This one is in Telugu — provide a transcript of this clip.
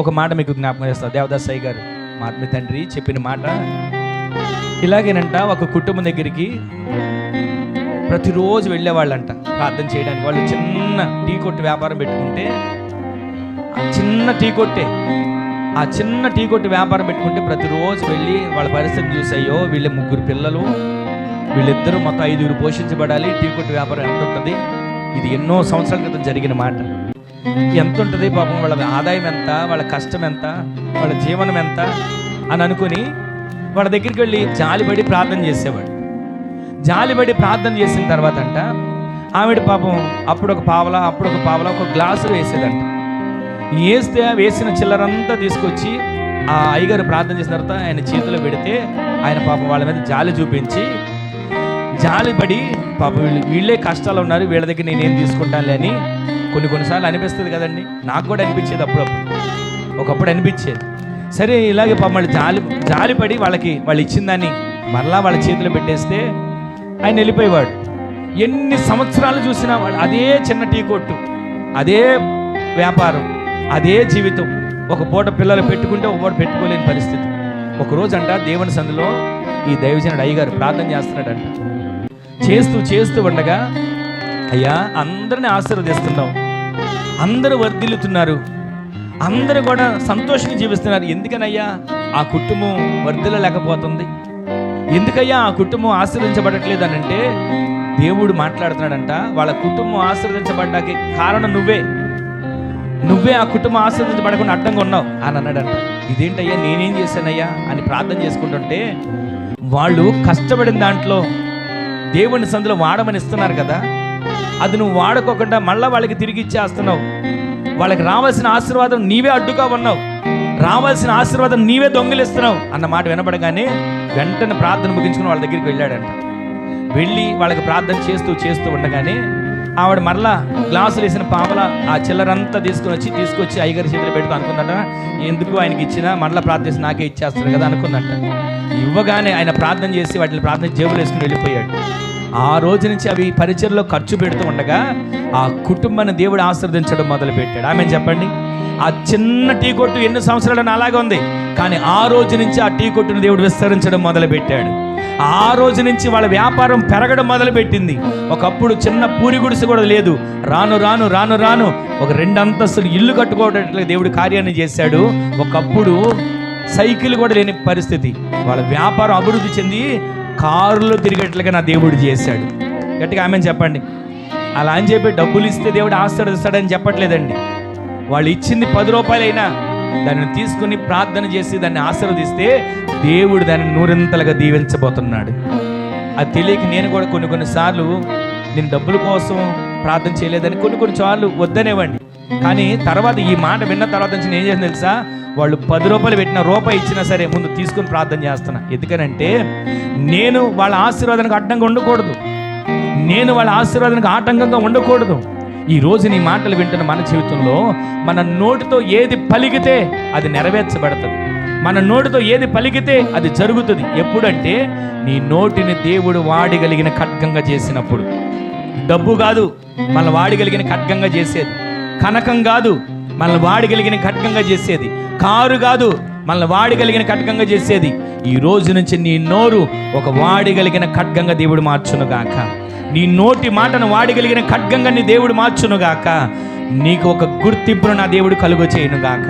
ఒక మాట మీకు జ్ఞాపకం చేస్తా. దేవదాసాయి గారు మా ఆత్మీయ తండ్రి చెప్పిన మాట ఇలాగేనంట ఒక కుటుంబం దగ్గరికి ప్రతిరోజు వెళ్ళేవాళ్ళంట ప్రార్థన చేయడానికి. వాళ్ళు చిన్న టీ కొట్టు వ్యాపారం పెట్టుకుంటే ఆ చిన్న టీ కొట్టే ఆ చిన్న టీ కొట్టు వ్యాపారం పెట్టుకుంటే ప్రతిరోజు వెళ్ళి వాళ్ళ పరిస్థితి చూసాయో వీళ్ళ ముగ్గురు పిల్లలు వీళ్ళిద్దరూ మొత్తం ఐదుగురు పోషించబడాలి టీ కొట్టు వ్యాపారం ఎంత ఉంటుంది? ఇది ఎన్నో సంవత్సరాల క్రితం జరిగిన మాట. ఎంత ఉంటుంది పాపం వాళ్ళ ఆదాయం ఎంత వాళ్ళ కష్టం ఎంత వాళ్ళ జీవనం ఎంత అని అనుకుని వాళ్ళ దగ్గరికి వెళ్ళి జాలిపడి ప్రార్థన చేసేవాడు. జాలిపడి ప్రార్థన చేసిన తర్వాత అంట ఆవిడ పాపం అప్పుడు ఒక పావలా అప్పుడు ఒక పావలా ఒక గ్లాసు వేసేదంట. వేస్తే వేసిన చిల్లరంతా తీసుకొచ్చి ఆ అయ్యగారు ప్రార్థన చేసిన తర్వాత ఆయన చేతిలో పెడితే ఆయన పాపం వాళ్ళ మీద జాలి చూపించి జాలిపడి పాపం వీళ్ళు వీళ్ళే కష్టాలు ఉన్నారు వీళ్ళ దగ్గర నేనేం తీసుకుంటానులే అని కొన్ని కొన్నిసార్లు అనిపిస్తుంది కదండి. నాకు కూడా అనిపించేది అప్పుడప్పుడు. ఒకప్పుడు అనిపించేది. సరే ఇలాగే మళ్ళీ వాళ్ళు జాలి జాలిపడి వాళ్ళకి వాళ్ళు ఇచ్చిందని మరలా వాళ్ళ చేతిలో పెట్టేస్తే ఆయన వెళ్ళిపోయేవాడు. ఎన్ని సంవత్సరాలు చూసినా వాడు అదే చిన్న టీ కొట్టు అదే వ్యాపారం అదే జీవితం. ఒక పూట పిల్లలు పెట్టుకుంటే ఒక పూట పెట్టుకోలేని పరిస్థితి. ఒక రోజు అంట దేవుని సందులో ఈ దైవజనుడు అయ్యగారు ప్రార్థన చేస్తున్నాడంట. చేస్తూ చేస్తూ ఉండగా అయ్యా అందరిని ఆశీర్వదిస్తున్నావు. అందరూ వర్ధిల్లుతున్నారు. అందరూ కూడా సంతోషంగా జీవిస్తున్నారు. ఎందుకనయ్యా? ఆ కుటుంబం వర్ధిల్లలేకపోతుంది. ఎందుకయ్యా ఆ కుటుంబం ఆశీర్వదించబడట్లేదు అని అంటే దేవుడు మాట్లాడుతున్నాడంట వాళ్ళ కుటుంబం ఆశీర్వదించబడ్డానికి కారణం నువ్వే. నువ్వే ఆ కుటుంబం ఆశీర్వదించబడకుండా అడ్డంగా ఉన్నావు అని అన్నాడంట. ఇదేంటయ్యా? నేనేం చేశానయ్యా? అని ప్రార్థన చేసుకుంటుంటే వాళ్ళు కష్టపడిన దాంట్లో దేవుని సందులో వాడమని ఇస్తున్నారు కదా. అది నువ్వు వాడుకోకుండా మళ్ళీ వాళ్ళకి తిరిగి ఇచ్చేస్తున్నావు. వాళ్ళకి రావాల్సిన ఆశీర్వాదం నీవే అడ్డుగా ఉన్నావు. రావాల్సిన ఆశీర్వాదం నీవే దొంగిలిస్తున్నావు అన్న మాట వినపడగానే వెంటనే ప్రార్థన ముగించుకుని వాళ్ళ దగ్గరికి వెళ్ళాడంట. వెళ్ళి వాళ్ళకి ప్రార్థన చేస్తూ చేస్తూ ఉండగానే ఆవిడ మరలా గ్లాసులు వేసిన పాపల ఆ చిల్లరంతా తీసుకుని వచ్చి తీసుకొచ్చి అయ్యగారి చేతిలో పెడుతూ అనుకుందంట ఎందుకు ఆయనకి ఇచ్చినా? మరలా ప్రార్థించి నాకే ఇచ్చేస్తారు కదా అనుకుందంట. ఇవ్వగానే ఆయన ప్రార్థన చేసి వాటిని ప్రార్థన జేబులు వేసుకుని వెళ్ళిపోయాడు. ఆ రోజు నుంచి అవి పరిచయలో ఖర్చు పెడుతూ ఉండగా ఆ కుటుంబాన్ని దేవుడు ఆశీర్వదించడం మొదలుపెట్టాడు. ఆమె చెప్పండి? ఆ చిన్న టీ కొట్టు ఎన్ని సంవత్సరాలను అలాగే ఉంది. కానీ ఆ రోజు నుంచి ఆ టీ కొట్టును దేవుడు విస్తరించడం మొదలుపెట్టాడు. ఆ రోజు నుంచి వాళ్ళ వ్యాపారం పెరగడం మొదలుపెట్టింది. ఒకప్పుడు చిన్న పూరి గుడిసె కూడా లేదు. రాను రాను రాను రాను ఒక రెండు అంతస్తులు ఇల్లు కట్టుకోవడానికి దేవుడు కార్యాన్ని చేశాడు. ఒకప్పుడు సైకిల్ కూడా లేని పరిస్థితి. వాళ్ళ వ్యాపారం అభివృద్ధి చెంది కారులో తిరిగేట్లుగా నా దేవుడు చేశాడు. గట్టిగా ఆమె చెప్పండి. అలా అని చెప్పి డబ్బులు ఇస్తే దేవుడు ఆశీర్వదిస్తాడని చెప్పట్లేదండి. వాళ్ళు ఇచ్చింది పది రూపాయలైనా దాన్ని తీసుకుని ప్రార్థన చేసి దాన్ని ఆశీర్వదిస్తే దేవుడు దాన్ని నూరింతలుగా దీవించబోతున్నాడు. అది తెలియక నేను కూడా కొన్ని కొన్నిసార్లు నేను డబ్బుల కోసం ప్రార్థన చేయలేదని కొన్ని కొన్ని సార్లు వద్దనేవ్వండి కానీ తర్వాత ఈ మాట విన్న తర్వాత నుంచి నేను ఏం చేసిన తెలుసా? వాళ్ళు పది రూపాయలు పెట్టిన రూపాయి ఇచ్చినా సరే ముందు తీసుకుని ప్రార్థన చేస్తున్నా. ఎందుకనంటే నేను వాళ్ళ ఆశీర్వాదానికి అడ్డంగా ఉండకూడదు. నేను వాళ్ళ ఆశీర్వాదానికి ఆటంకంగా ఉండకూడదు. ఈ రోజు నీ మాటలు వింటున్న మన జీవితంలో మన నోటితో ఏది పలికితే అది నెరవేర్చబడుతుంది. మన నోటితో ఏది పలికితే అది జరుగుతుంది. ఎప్పుడంటే నీ నోటిని దేవుడు వాడగలిగిన ఖడ్గంగా చేసినప్పుడు. డబ్బు కాదు మన వాడగలిగిన ఖడ్గంగా చేసేది. కనకం కాదు మనల్ని వాడగలిగిన ఖడ్గంగా చేసేది. కారు కాదు మనల్ని వాడగలిగిన ఖడ్గంగా చేసేది. ఈ రోజు నుంచి నీ నోరు ఒక వాడగలిగిన ఖడ్గంగా దేవుడు మార్చును గాక నీ నోటి మాటను వాడగలిగిన ఖడ్గంగా నీ దేవుడు మార్చును గాక నీకు ఒక గుర్తింపును నా దేవుడు కలుగు చేయను గాక